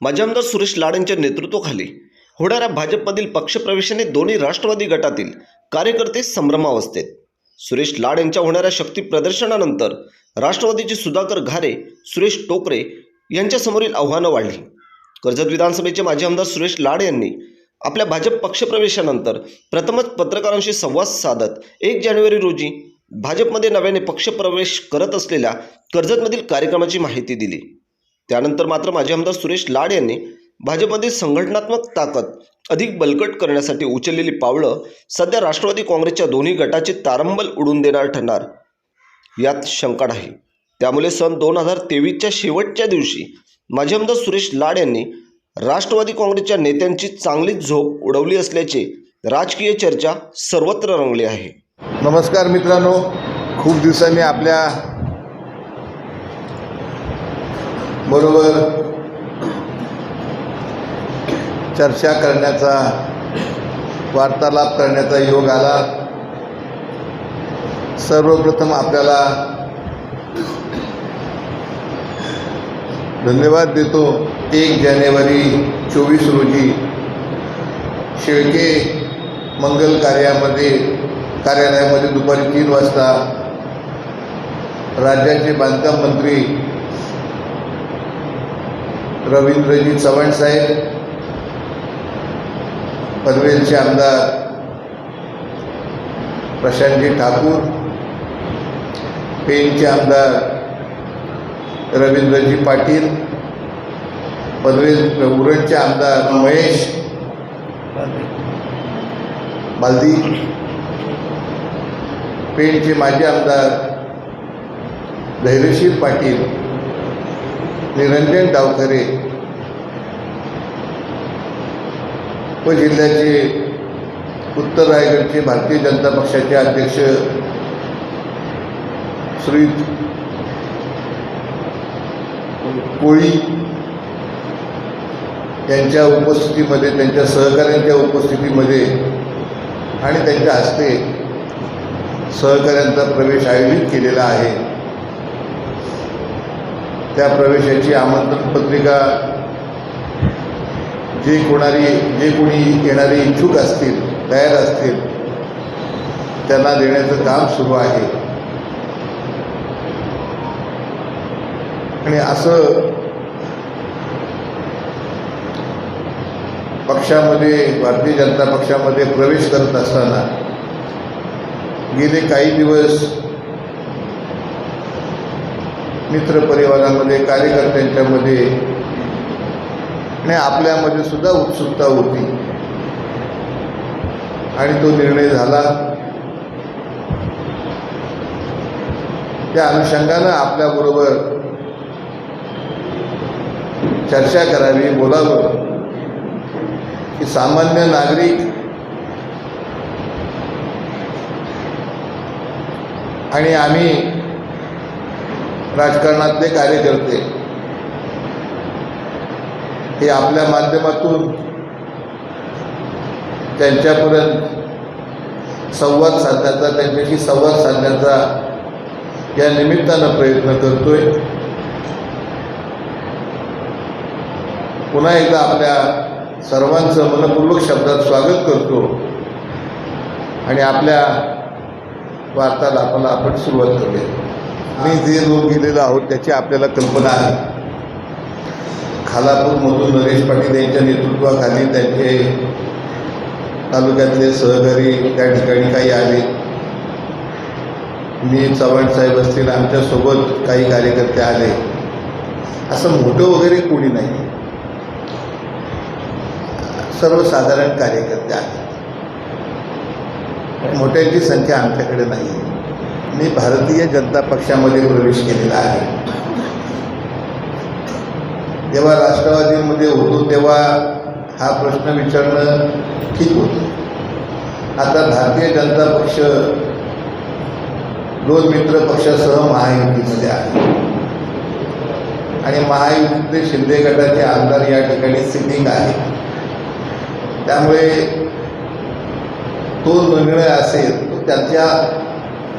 माजी आमदार सुरेश लाडेंच्या नेतृत्वाखाली होणाऱ्या भाजपमधील पक्षप्रवेशाने दोन्ही राष्ट्रवादी गटातील कार्यकर्ते संभ्रमावस्थेत. सुरेश लाड यांच्या होणाऱ्या शक्ती प्रदर्शनानंतर राष्ट्रवादीचे सुधाकर घारे सुरेश टोकरे यांच्यासमोरील आव्हानं वाढली. कर्जत विधानसभेचे माजी आमदार सुरेश लाड यांनी आपल्या भाजप पक्षप्रवेशानंतर प्रथमच पत्रकारांशी संवाद साधत एक जानेवारी रोजी भाजपमध्ये नव्याने पक्षप्रवेश करत असलेल्या कर्जतमधील कार्यक्रमाची माहिती दिली. त्यानंतर मात्र माजी आमदार सुरेश लाड यांनी भाजपमध्ये संघटनात्मक ताकद अधिक बलकट करण्यासाठी उचललेली पावलं सध्या राष्ट्रवादी काँग्रेसच्या दोन्ही गटाचे तारंबल उडून देणार ठरणार यात शंका नाही. त्यामुळे सन दोन हजार तेवीसच्या शेवटच्या दिवशी माजी आमदार सुरेश लाड यांनी राष्ट्रवादी काँग्रेसच्या नेत्यांची चांगलीच झोप उडवली असल्याचे राजकीय चर्चा सर्वत्र रंगली आहे. नमस्कार मित्रांनो. खूप दिवसांनी आपल्या बरोबर. चर्चा करण्याचा वार्तालाप करण्याचा योग आला. सर्वप्रथम आपल्याला धन्यवाद देतो. एक जानेवारी चोवीस रोजी शेळके मंगल कार्यामध्ये कार्यालयामध्ये दुपारी तीन वाजता राज्याचे बांधकाम मंत्री रवींद्रजी चव्हाण साहेब पनवेलचे आमदार प्रशांतजी ठाकूर पेनचे आमदार रवींद्रजी पाटील पनवेल उरणचे आमदार महेश बालदी पेणचे माजी आमदार धैर्यशील पाटील निरंजन डावखरे. व जिल्ह्याचे उत्तर रायगडचे भारतीय जनता पक्षाचे अध्यक्ष श्री कोळी यांच्या उपस्थितीमध्ये त्यांच्या सहकाऱ्यांच्या उपस्थितीमध्ये आणि त्यांच्या हस्ते सहकाऱ्यांचा प्रवेश आयोजित केलेला आहे. त्या प्रवेशाची आमंत्रण पत्रिका जे कोणारी जे कोणी येणारे इच्छुक असतील तयार असतील त्यांना देण्याचं काम सुरू आहे. आणि असं पक्षामध्ये भारतीय जनता पक्षामध्ये प्रवेश करत असताना गेले काही दिवस मित्रपरिवारामध्ये कार्यकर्त्यांच्यामध्ये आणि आपल्यामध्ये सुद्धा उत्सुकता होती. आणि तो निर्णय झाला. त्या अनुषंगानं आपल्याबरोबर चर्चा करावी बोलावं की सामान्य नागरिक आणि आम्ही राजकारणातले कार्यकर्ते हे आपल्या माध्यमातून त्यांच्यापर्यंत संवाद साधण्याचा त्यांच्याशी संवाद साधण्याचा या निमित्तानं प्रयत्न करतोय. पुन्हा एकदा आपल्या सर्वांचं मनपूर्वक शब्दात स्वागत करतो. आणि आपल्या वार्तालापाला आपण सुरुवात करूया. मी जे लोक गेलेलो आहोत त्याची आपल्याला कल्पना आहे. खालापूरमधून नरेश पाटील यांच्या नेतृत्वाखाली त्यांचे तालुक्यातले सहकारी त्या ठिकाणी काही आले. मी चव्हाण साहेब असतील आमच्यासोबत काही कार्यकर्ते आले. असं मोठं वगैरे कोणी नाही. सर्वसाधारण कार्यकर्ते आहेत. मोठ्यांची संख्या आमच्याकडे नाही. आहे मी भारतीय जनता पक्षामध्ये प्रवेश केलेला आहे. जेव्हा राष्ट्रवादीमध्ये होतो तेव्हा हा प्रश्न विचारणं ठीक होतं. आता भारतीय जनता पक्ष दोन मित्र पक्षासह महायुतीमध्ये आहे. आणि महायुतीतले शिंदे गटाचे आमदार या ठिकाणी सिटिंग आहे. त्यामुळे तो निर्णय असेल तो त्यांच्या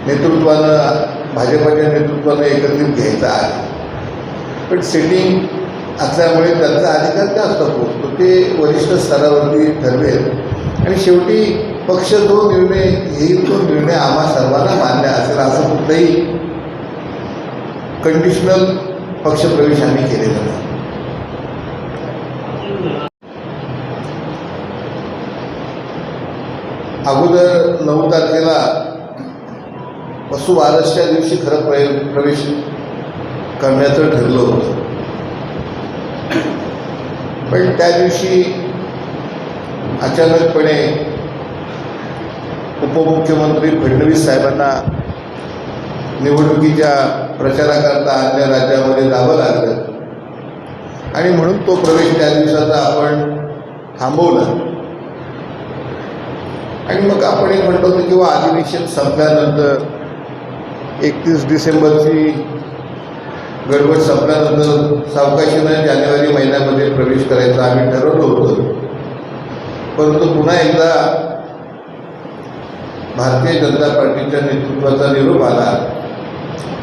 नेतृत्वानं भाजपाच्या नेतृत्वानं एकत्रित घ्यायचा आहे. पण सिटिंग असल्यामुळे त्यांचा अधिकार जास्त पोहोचतो ते वरिष्ठ स्तरावरती ठरवेल. आणि शेवटी पक्ष जो निर्णय येईल तो निर्णय आम्हा सर्वांना मान्य असेल असं कुठलंही कंडिशनल पक्षप्रवेश आम्ही केलेला नाही. अगोदर नऊ तारखेला वसुबारसच्या दिवशी खरं प्रय प्रवेश करण्याचं ठरलं होतं. पण त्या दिवशी अचानकपणे उपमुख्यमंत्री फडणवीस साहेबांना निवडणुकीच्या प्रचाराकरता अन्य राज्यामध्ये जावं लागलं. आणि म्हणून तो प्रवेश त्या दिवसाचा आपण थांबवला. आणि मग आपण एक म्हणतो की किंवा अधिवेशन संपल्यानंतर एकतीस डिसेंबरची गडबड संपल्यानंतर सावकाशीनं जानेवारी महिन्यामध्ये प्रवेश करायचा आम्ही ठरवलं होतं. परंतु पुन्हा एकदा भारतीय जनता पार्टीच्या नेतृत्वाचा निरोप आला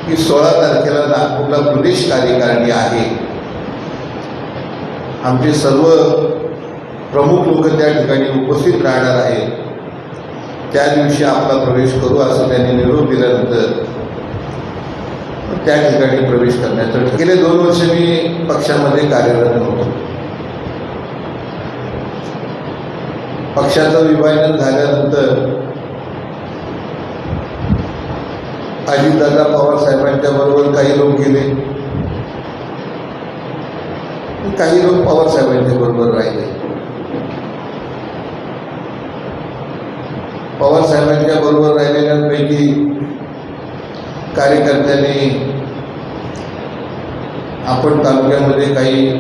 की सोळा तारखेला नागपूरला प्रदेश कार्यकारिणी आहे. आमचे सर्व प्रमुख लोक त्या ठिकाणी उपस्थित राहणार आहेत. त्या दिवशी आपला प्रवेश करू असं त्यांनी निरोप दिल्यानंतर त्या ठिकाणी प्रवेश करण्याचं गेले दोन वर्ष मी पक्षामध्ये कार्यरत नव्हतो. पक्षाचं विभाजन झाल्यानंतर अजितदादा पवार साहेबांच्या बरोबर काही लोक गेले. काही लोक पवार साहेबांच्या बरोबर राहिले. पवार साहेबांच्या बरोबर राहिलेल्यांपैकी कार्यकर्त्यांनी आपण तालुक्यामध्ये काही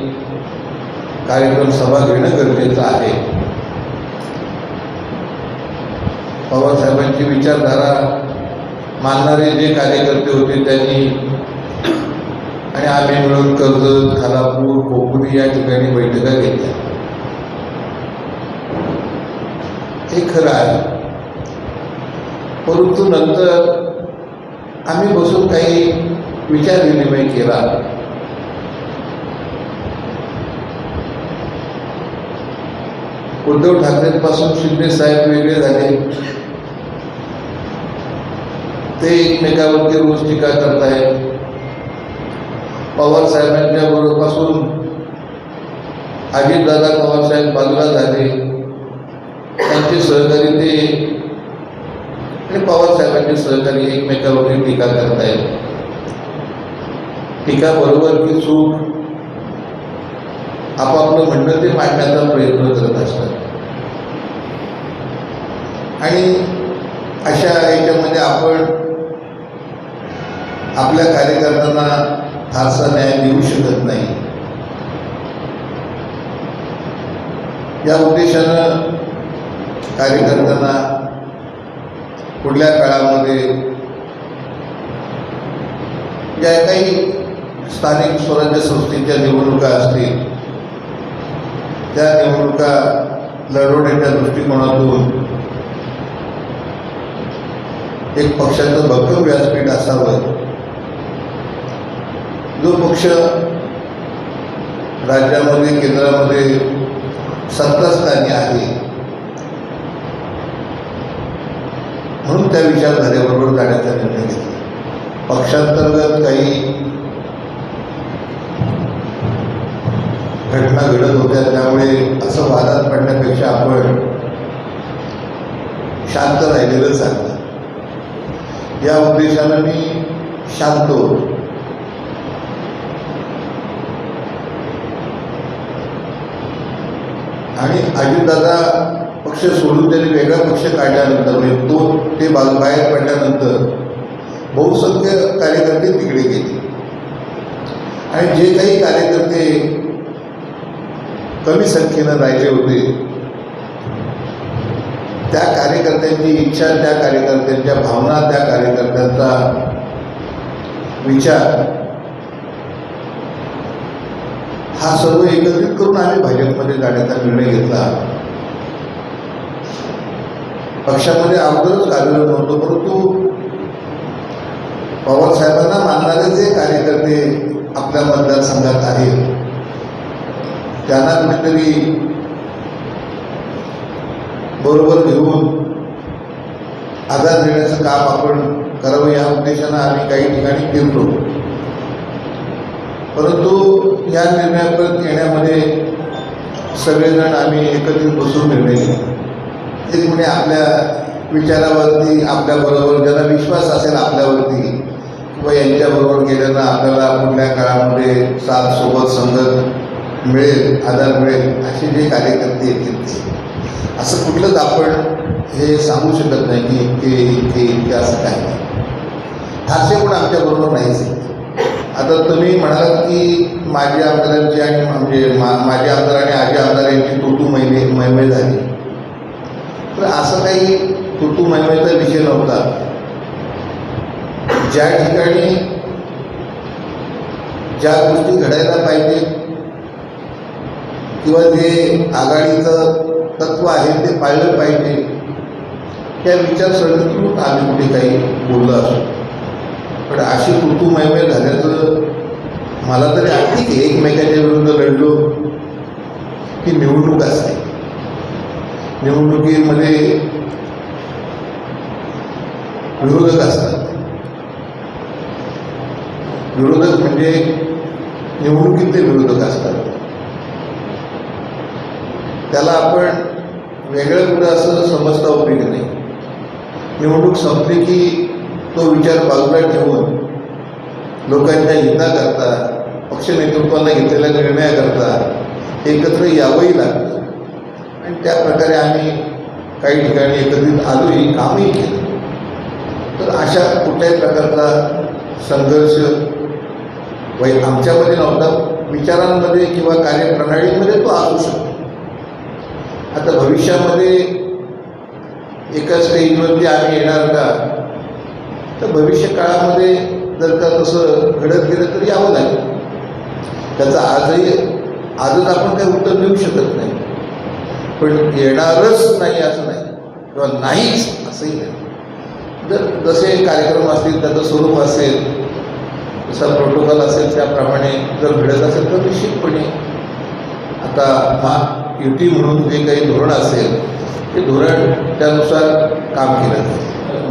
कार्यक्रम सभा घेणं गरजेचं आहे. बाबासाहेबांची विचारधारा मानणारे जे कार्यकर्ते होते त्यांनी आणि आम्ही मिळून कर्जत खालापूर कोपुरी या ठिकाणी बैठका घेतल्या. हे खरं आहे. परंतु नंतर आम्ही बसून काही विचार विनिमय केला. उद्धव ठाकरेंपासून शिंदे साहेब वेगळे झाले. ते एकमेकावरती रोज टीका करतायत. पवार साहेबांच्या बरोबरपासून अजितदादा पवार साहेब बाजूला झाले. त्यांचे सहकारी आणि पवार साहेबांचे सहकारी एकमेकावरील टीका करतायत टीका बरोबर की चूक आपापलं म्हणणं ते मांडण्याचा प्रयत्न करत असतात. आणि अशा याच्यामध्ये आपण आपल्या कार्यकर्त्यांना फारसा न्याय देऊ शकत नाही. या उद्देशानं कार्यकर्त्यांना पुढल्या काळामध्ये? ज्या काही स्थानिक स्वराज्य संस्थेच्या निवडणुका असतील त्या निवडणुका लढवण्याच्या दृष्टिकोनातून एक पक्षाचं भक्कम व्यासपीठ असावं. जो पक्ष राज्यामध्ये केंद्रामध्ये सत्तास्थानी आहे म्हणून त्या विचारधारेबरोबर जाण्याचा निर्णय घेतला. पक्षांतर्गत काही घटना घडत होत्या त्यामुळे असं वादात पडण्यापेक्षा आपण शांत राहिलेलं चांगलं या उद्देशानं मी शांत होतो. आणि अजितदादा पक्ष सोडून त्यांनी वेगळा पक्ष काढल्यानंतर म्हणजे तो ते बा बाहेर पडल्यानंतर बहुसंख्य कार्यकर्ते तिकडे गेले. आणि जे काही कार्यकर्ते कमी संख्येनं राहिले होते त्या कार्यकर्त्यांची इच्छा त्या कार्यकर्त्यांच्या भावना त्या कार्यकर्त्यांचा विचार हा सर्व एकत्रित करून आम्ही भाजपमध्ये जाण्याचा निर्णय घेतला. पक्षामध्ये अगोदरच कार्यरत नव्हतो परंतु पवार साहेबांना मानणारे जे कार्यकर्ते आपल्या मतदारसंघात आहेत त्यांना कुठेतरी बरोबर घेऊन आधार देण्याचं काम आपण करावं या उद्देशानं आम्ही काही ठिकाणी फिरलो. परंतु या निर्णयापर्यंत येण्यामध्ये सगळेजण आम्ही एकत्रित बसून निर्णय घेतला. जे म्हणजे आपल्या विचारावरती आपल्याबरोबर ज्याला विश्वास असेल आपल्यावरती किंवा यांच्याबरोबर गेल्यानं आपल्याला कुठल्या काळामध्ये साथ सोबत संगत मिळेल आधार मिळेल असे जे कार्यकर्ते येतील ते. असं कुठलंच आपण हे सांगू शकत नाही की इतके इतके इतके असं काही नाही. फारसे पण आमच्याबरोबर नाहीच आता तुम्ही म्हणालात की माजी आमदारांची आणि म्हणजे मा माजी आमदार आणि आजी आमदार यांची तुतू महिने महिमे झाली. तर असं काही तुतू मैमेचा विषय नव्हता. ज्या ठिकाणी ज्या गोष्टी घडायला पाहिजे किंवा जे आघाडीचं तत्व आहे ते पाळलं पाहिजे त्या विचारसरणीतून आम्ही कुठे काही बोललो असो पण अशी ऋतू मैमे झाल्याचं मला तरी आठवते एकमेकांच्या एकमेकाच्या विरुद्ध लढलो की निवडणूक असते निवडणुकीमध्ये विरोधक असतात. विरोधक म्हणजे निवडणुकीतले विरोधक असतात. त्याला आपण वेगळं कुठं असं समजता उपयोग नाही? निवडणूक संपली की तो विचार बाजूला ठेवून लोकांच्या हिताकरता पक्ष नेतृत्वानं घेतलेल्या निर्णयाकरता एकत्र यावंही लागतं. आणि त्या प्रकारे आम्ही काही ठिकाणी एकत्रित आलोही कामही केलं. तर अशा कुठल्याही प्रकारचा संघर्ष वै आमच्यामध्ये नव्हता. विचारांमध्ये किंवा कार्यप्रणालीमध्ये तो असू शकतो. आता भविष्यामध्ये एका स्टेजवरती आम्ही येणार का? तर भविष्य काळामध्ये जर का तसं घडत गेलं तर यावं लागेल. त्याचं आजही आजच आपण काही उत्तर देऊ शकत नाही. पण येणारच नाही असं नाही. किंवा नाहीच असंही नाही. जर जसे कार्यक्रम असतील त्याचं स्वरूप असेल जसा प्रोटोकॉल असेल त्याप्रमाणे जर घडत असेल तर निश्चितपणे आता महा युती म्हणून जे काही धोरण असेल ते धोरण त्यानुसार काम केलं जाईल.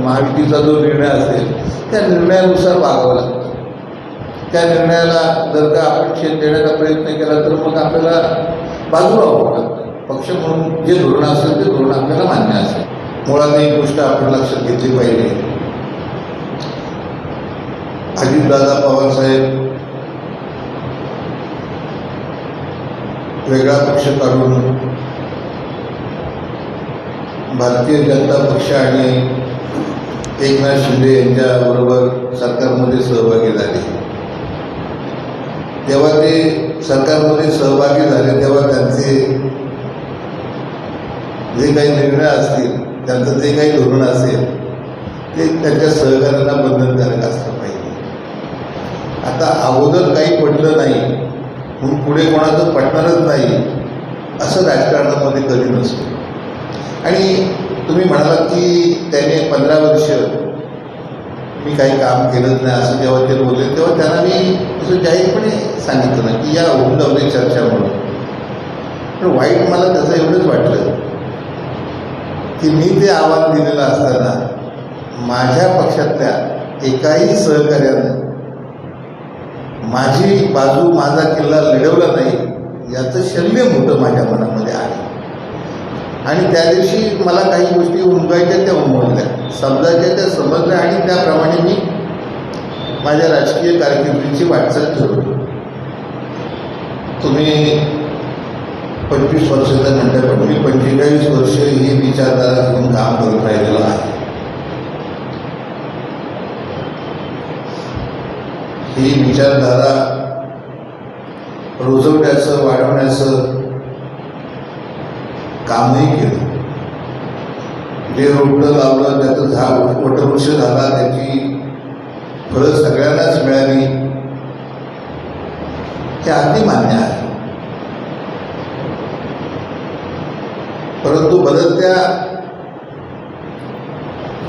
महायुतीचा जो निर्णय असेल त्या निर्णयानुसार वागावं लागतं. त्या निर्णयाला जर का आपण शेत देण्याचा प्रयत्न केला तर मग आपल्याला बाजूला व्हावं लागतं. पक्ष म्हणून जे धोरण असेल ते धोरण आपल्याला मान्य असेल. मुळात एक गोष्ट आपण लक्षात घेतली पाहिजे. अजितदादा पवारसाहेब वेगळा पक्ष काढून भारतीय जनता पक्ष आणि एकनाथ शिंदे यांच्याबरोबर सरकारमध्ये सहभागी झाले. जेव्हा ते सरकारमध्ये सहभागी झाले तेव्हा त्यांचे जे काही निर्णय असतील त्यांचं जे काही धोरण असेल ते त्यांच्या सहकार्यांना बंधनकारक असलं पाहिजे. आता अगोदर काही पडलं नाही म्हणून पुढे कोणाचं पटणारच नाही असं राजकारणामध्ये कधी नसतं. आणि तुम्ही म्हणालात की त्याने पंधरा वर्ष मी काही काम केलंच नाही असं जेव्हा ते बोलले तेव्हा त्यांना मी असं जाहीरपणे सांगितलं ना की या होऊन जाऊ दे चर्चा म्हणून. पण वाईट मला त्याचं एवढंच वाटलं. की मी ते आव्हान दिलेलं असताना माझ्या पक्षातल्या एकाही सहकार्यानं माझी बाजू माझा किल्ला लढवला नाही याचं शल्य मोठं माझ्या मनामध्ये आहे. आणि त्या दिवशी मला काही गोष्टी उमगायच्या त्या उमगल्या. समजायच्या त्या समजल्या आणि त्याप्रमाणे मी माझ्या राजकीय कारकिर्दीची वाटचाल ठरवली. तुम्ही पंचवीस वर्षाच्या नंतर पण मी पंचेचाळीस वर्ष ही विचारधारा घेऊन काम करत राहिलेलो आहे. ही विचारधारा रुजवण्याचं वाढवण्याचं कामही केलं. जे रोपटं लावलं त्याचं झाड वटवृक्ष झाला त्याची फळं सगळ्यांनाच मिळाली. हे अगदी मान्य आहे. परंतु बदलत्या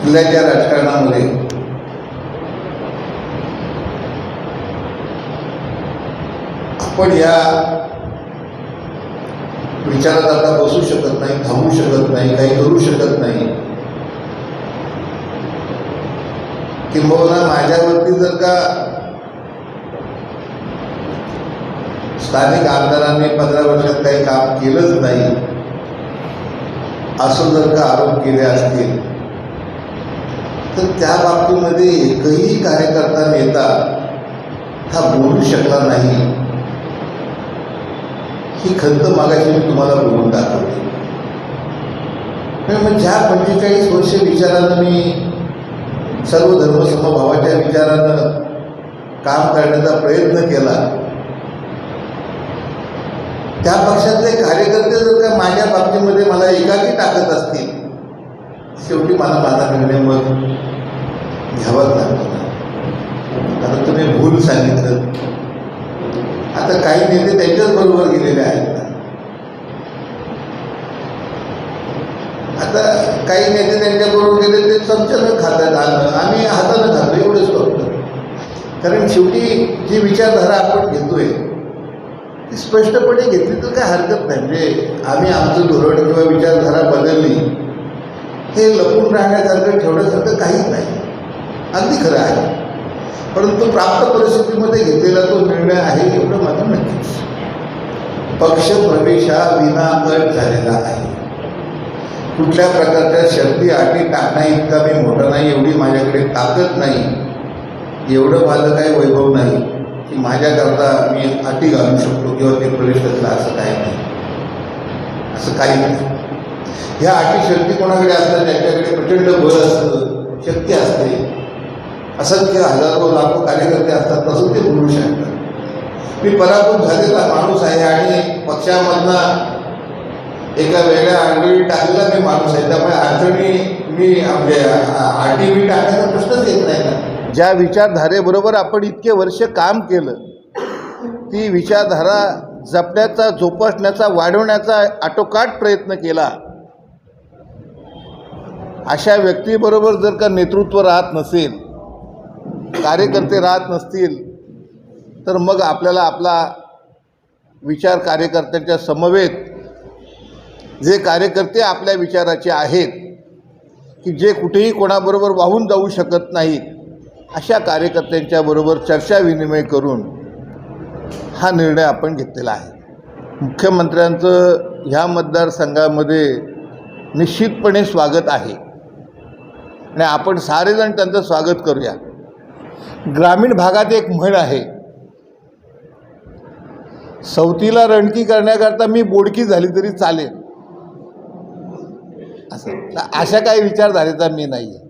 जिल्ह्याच्या राजकारणामध्ये आपण या विचारात आता बसू शकत नाही थांबू शकत नाही काही करू शकत नाही. किंबहुना माझ्यावरती जर का स्थानिक आमदारांनी पंधरा वर्षात काही काम केलंच नाही असं जर का आरोप केले असतील तर त्या बाबतीमध्ये एकही कार्यकर्ता नेता हा बोलू शकला नाही. ही खंत मागायची मी तुम्हाला बोलून दाखवते. मग ज्या पंचेचाळीस वर्ष विचारानं मी सर्व धर्मसमभावाच्या विचारानं काम करण्याचा प्रयत्न केला त्या पक्षातले कार्यकर्ते जर का माझ्या बाबतीमध्ये मला एकाकी टाकत असतील शेवटी मला माझा निर्णय मग घ्यावाच लागतो आता तुम्ही भूल सांगितलं. आता काही नेते त्यांच्याच बरोबर गेलेले आहेत ना. आता काही नेते त्यांच्याबरोबर गेले ते चमच्यानं खातात अन्न आम्ही हातानं खातो एवढंच करतो कारण शेवटी जी विचारधारा आपण घेतोय ती स्पष्टपणे घेतली तर काय हरकत नाही. म्हणजे आम्ही आमचं धोरण किंवा विचारधारा बदलली हे लपून राहण्यासारखं ठेवण्यासारखं काहीच नाही. अगदी खरं आहे. परंतु प्राप्त परिस्थितीमध्ये घेतलेला तो निर्णय आहे एवढं माझं नक्कीच. पक्ष प्रवेश हा विना अट झालेला आहे. कुठल्या प्रकारच्या शर्ती अटी टाकण्या इतका मी मोठा नाही एवढी माझ्याकडे ताकद नाही. एवढं माझं काही वैभव नाही. की माझ्याकरता मी अटी घालू शकतो किंवा ते प्रवेश करता असं काही नाही. असं काही नाही. ह्या अटी शक्ती कोणाकडे असतात? त्यांच्याकडे प्रचंड बळ असतं शक्ती असते. असंख्य हजारो लाखो कार्यकर्ते असतात तसं ते बोलू शकतात. मी पराभूत झालेला माणूस आहे आणि पक्षामधनं एका वेगळ्या अडचणी टाकलेला मी माणूस आहे. त्यामुळे अडचणी मी म्हणजे आटी मी टाकण्याचा प्रश्नच येत नाही ना. ज्या विचारधारेबरोबर आपण इतके वर्ष काम केलं ती विचारधारा जपण्याचा जोपासण्याचा वाढवण्याचा आटोकाट प्रयत्न केला. अशा व्यक्तीबरोबर जर का नेतृत्व राहत नसेल कार्यकर्ते राहत नसतील तर मग आपल्याला आपला विचार कार्यकर्त्यांच्या समवेत जे कार्यकर्ते आपल्या विचाराचे आहेत की जे कुठेही कोणाबरोबर वाहून जाऊ शकत नाहीत अशा कार्यकर्त्यांच्या बरोबर चर्चा विनिमय करून हा निर्णय आपण घेतलेला आहे. मुख्यमंत्र्यांचं ह्या मतदारसंघामध्ये निश्चितपणे स्वागत आहे. आणि आपण सारेजण त्यांचं स्वागत करूया. ग्रामीण भागात एक म्हण आहे. सवतीला रणकी करण्याकरता मी बोडकी झाली तरी चालेल. असं. अशा काही विचारधारेचा मी नाही आहे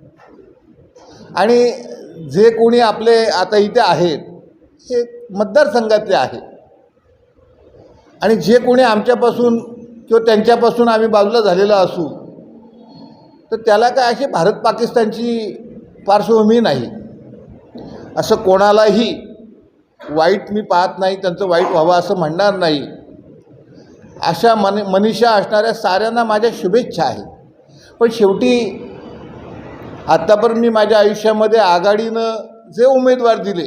आणि जे कोणी आपले आता इथे आहेत हे मतदारसंघातले आहे आणि जे कोणी आमच्यापासून किंवा त्यांच्यापासून आम्ही बाजूला झालेलो असू तर त्याला काय अशी भारत पाकिस्तानची पार्श्वभूमी नाही. असं कोणालाही वाईट मी पाहत नाही त्यांचं वाईट व्हावं असं म्हणणार नाही. अशा मन मनीषा असणाऱ्या साऱ्यांना माझ्या शुभेच्छा आहे पण शेवटी आत्तापर्यंत मी माझ्या आयुष्यामध्ये आघाडीनं जे उमेदवार दिले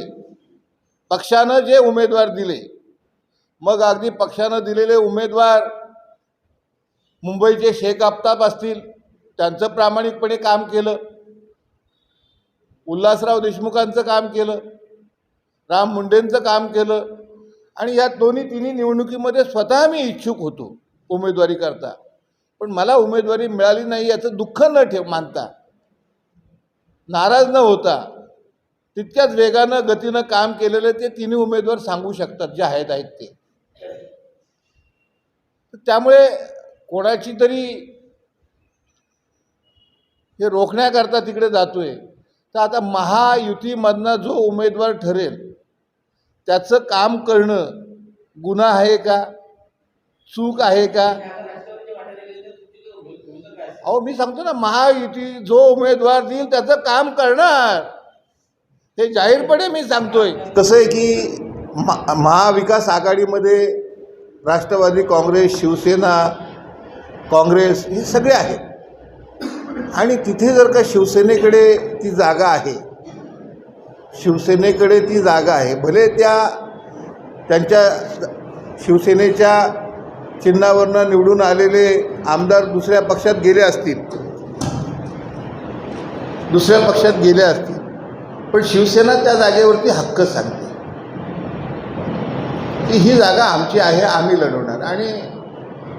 पक्षानं जे उमेदवार दिले मग अगदी पक्षानं दिलेले उमेदवार मुंबईचे शेख आफताब असतील त्यांचं प्रामाणिकपणे काम केलं उल्हासराव देशमुखांचं काम केलं राम मुंडेंचं काम केलं आणि या दोन्ही तिन्ही निवडणुकीमध्ये स्वतः मी इच्छुक होतो उमेदवारी करता. पण मला उमेदवारी मिळाली नाही याचं दुःख न ठेव मानता. नाराज न होता तितक्याच वेगानं गतीनं काम केलेलं ते तिन्ही उमेदवार सांगू शकतात जे आहेत आहेत ते. त्यामुळे कोणाची तरी हे रोखण्याकरता तिकडे जातोय. तर आता महायुतीमधनं जो उमेदवार ठरेल त्याचं काम करणं गुन्हा आहे का? चूक आहे का? अहो मी सांगतो ना महायुती जो उमेदवार देईल त्याचं काम करणार. हे जाहीरपणे मी सांगतोय. कसं आहे की महा महाविकास आघाडीमध्ये राष्ट्रवादी काँग्रेस शिवसेना काँग्रेस हे सगळे आहेत. आणि तिथे जर का शिवसेनेकडे ती जागा आहे शिवसेनेकडे ती जागा आहे भले त्या त्यांच्या शिवसेनेच्या चिन्हावरनं निवडून आलेले आमदार दुसऱ्या पक्षात गेले असतील. दुसऱ्या पक्षात गेले असतील. पण शिवसेना त्या जागेवरती हक्क सांगते. की ही जागा आमची आहे आम्ही लढवणार. आणि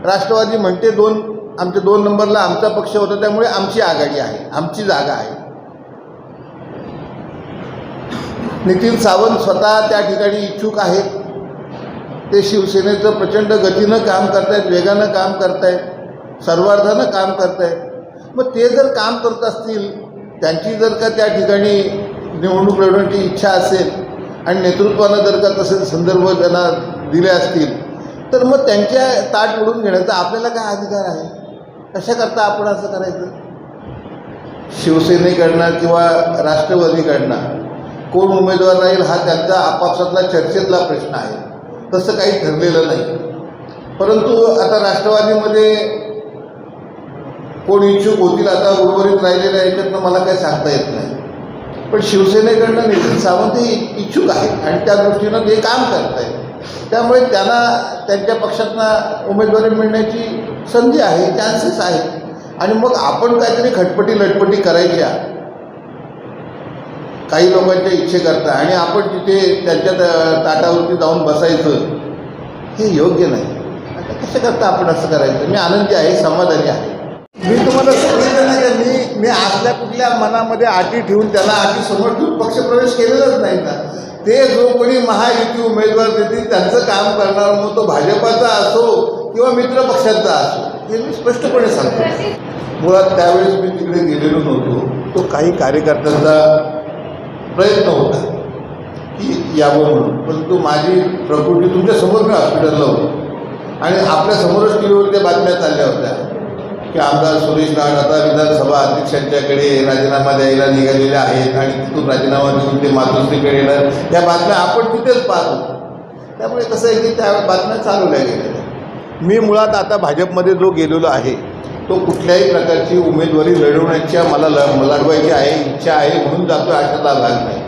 राष्ट्रवादी म्हणते दोन आमच्या दोन नंबरला आमचा पक्ष होता त्यामुळे आमची आघाडी आहे आमची जागा आहे. नितीन सावंत स्वतः त्या ठिकाणी इच्छुक आहेत. ते शिवसेनेचं प्रचंड गतीनं काम करतायत वेगानं काम करतायत. सर्वार्थानं काम करतायत मग ते जर काम करत असतील त्यांची जर का त्या ठिकाणी निवडणूक लढवण्याची इच्छा असेल आणि नेतृत्वानं जर का तसे संदर्भ त्यांना दिले असतील तर मग त्यांच्या ताट ओढून घेण्याचा आपल्याला काय अधिकार आहे? कशाकरता आपण असं करायचं? शिवसेनेकडनं किंवा राष्ट्रवादीकडनं कोण उमेदवार राहील हा त्यांचा आपापसातला चर्चेतला प्रश्न आहे. तसं काही ठरलेलं नाही. परंतु आता राष्ट्रवादीमध्ये कोण इच्छुक होतील आता उर्वरित राहिलेल्या याच्यातनं मला काही सांगता येत नाही. पण शिवसेनेकडनं नितीन सावंत हे इच्छुक आहेत आणि त्या दृष्टीनं ते काम करत आहेत. त्यामुळे त्यांना त्यांच्या पक्षातनं उमेदवारी मिळण्याची संधी आहे चान्सेस आहेत. आणि मग आपण काहीतरी खटपटी लटपटी करायच्या. काही लोकांच्या इच्छेकरता. आणि आपण तिथे त्यांच्या त- ताटावरती जाऊन बसायचं हे योग्य नाही. आता कसं करता आपण असं करायचं? मी आनंदी आहे समाधानी आहे. मी तुम्हाला सांगितलं नाही का? मी मी आतल्या कुठल्या मनामध्ये आटी ठेवून त्याला आटी समोर ठेवून पक्षप्रवेश केलेलाच नाही ना ते जो कोणी महायुती उमेदवार देतील त्यांचं काम करणार मग तो भाजपाचा असो किंवा मित्र पक्षाचा असो हे मी स्पष्टपणे सांगतो. मुळात त्यावेळेस मी तिकडे गेलेलो नव्हतो. तो काही कार्यकर्त्यांचा प्रयत्न होता की यावं म्हणून. परंतु माझी प्रकृती तुमच्यासमोर मी हॉस्पिटलला होतो. आणि आपल्यासमोरच टी व्हीवर त्या बातम्या चालल्या होत्या. की आमदार सुरेश लाड आता विधानसभा अध्यक्षांच्याकडे राजीनामा द्यायला निघालेले आहेत आणि तिथून राजीनामा देऊन ते मातोश्रीकडे येणार. या बातम्या आपण तिथेच पाहत. होतो त्यामुळे कसं आहे की त्या बातम्या चालवल्या गेलेल्या मी मुळात आता भाजपमध्ये जो गेलेलो आहे तो कुठल्याही प्रकारची उमेदवारी लढवण्याच्या मला ल लढवायची आहे इच्छा आहे म्हणून जातो अशातला भाग नाही.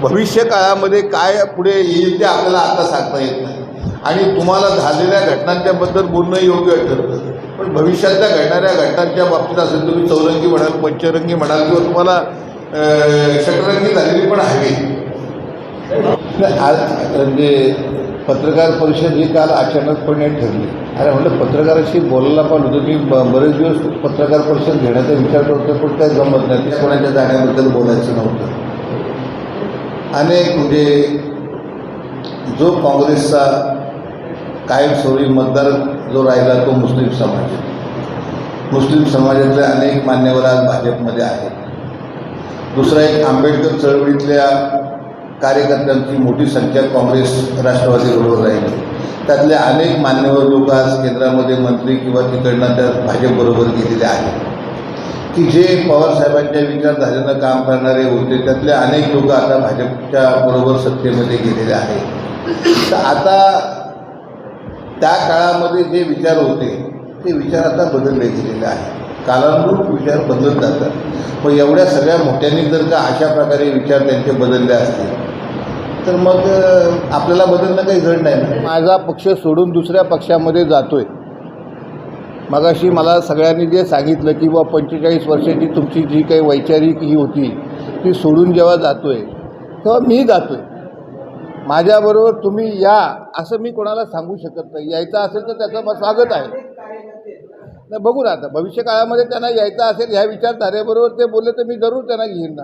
भविष्य काळामध्ये काय पुढे येईल ते आपल्याला आता सांगता येत नाही. आणि तुम्हाला झालेल्या घटनांच्याबद्दल बोलणं योग्य ठरतं. पण भविष्यातल्या घडणाऱ्या घटनांच्या बाबतीत असेल तुम्ही चौरंगी म्हणाल पंचरंगी म्हणाल किंवा तुम्हाला षटरंगी झालेली पण हवी. आज म्हणजे पत्रकार परिषद ही काल अचानकपणे ठरली. अरे म्हटलं पत्रकाराशी बोलायला पण होतं. मी बरेच दिवस पत्रकार परिषद घेण्याचा विचार करतो पण काय जमत नाही. त्या कोणाच्या जाण्याबद्दल बोलायचं नव्हतं. अनेक म्हणजे जो काँग्रेसचा कायमस्वरूपी मतदार जो राहिला तो मुस्लिम समाज. मुस्लिम समाजातले अनेक मान्यवर आज भाजपमध्ये आहेत. दुसरा एक आंबेडकर चळवळीतल्या कार्यकर्त्यांची मोठी संख्या काँग्रेस राष्ट्रवादीबरोबर राहिली. त्यातले अनेक मान्यवर लोक आज केंद्रामध्ये मंत्री किंवा तिकडनं त्या भाजपबरोबर गेलेले आहेत. की जे पवारसाहेबांच्या विचारधारेनं काम करणारे होते त्यातले अनेक लोक आता भाजपच्या बरोबर सत्तेमध्ये गेलेले आहेत. तर आता त्या काळामध्ये जे विचार होते ते विचार आता बदलले गेलेले आहेत. कालानुरूप विचार बदलत जातात. मग एवढ्या सगळ्या मोठ्यांनी जर का अशा प्रकारे विचार त्यांचे बदलले असतील तर मग आपल्याला बदलणं काही जड नाही ना? माझा पक्ष सोडून दुसऱ्या पक्षामध्ये जातोय. मगाशी मला सगळ्यांनी जे सांगितलं की बा पंचेचाळीस वर्षाची तुमची जी काही वैचारिक ही होती ती सोडून जेव्हा जातोय तेव्हा मी जातोय. माझ्याबरोबर तुम्ही या असं मी कोणाला सांगू शकत नाही. यायचं असेल तर त्याचं मग स्वागत आहे. नाही बघू ना आता. भविष्य काळामध्ये त्यांना यायचं असेल ह्या विचारधारेबरोबर ते बोलले तर मी जरूर त्यांना घेईन ना.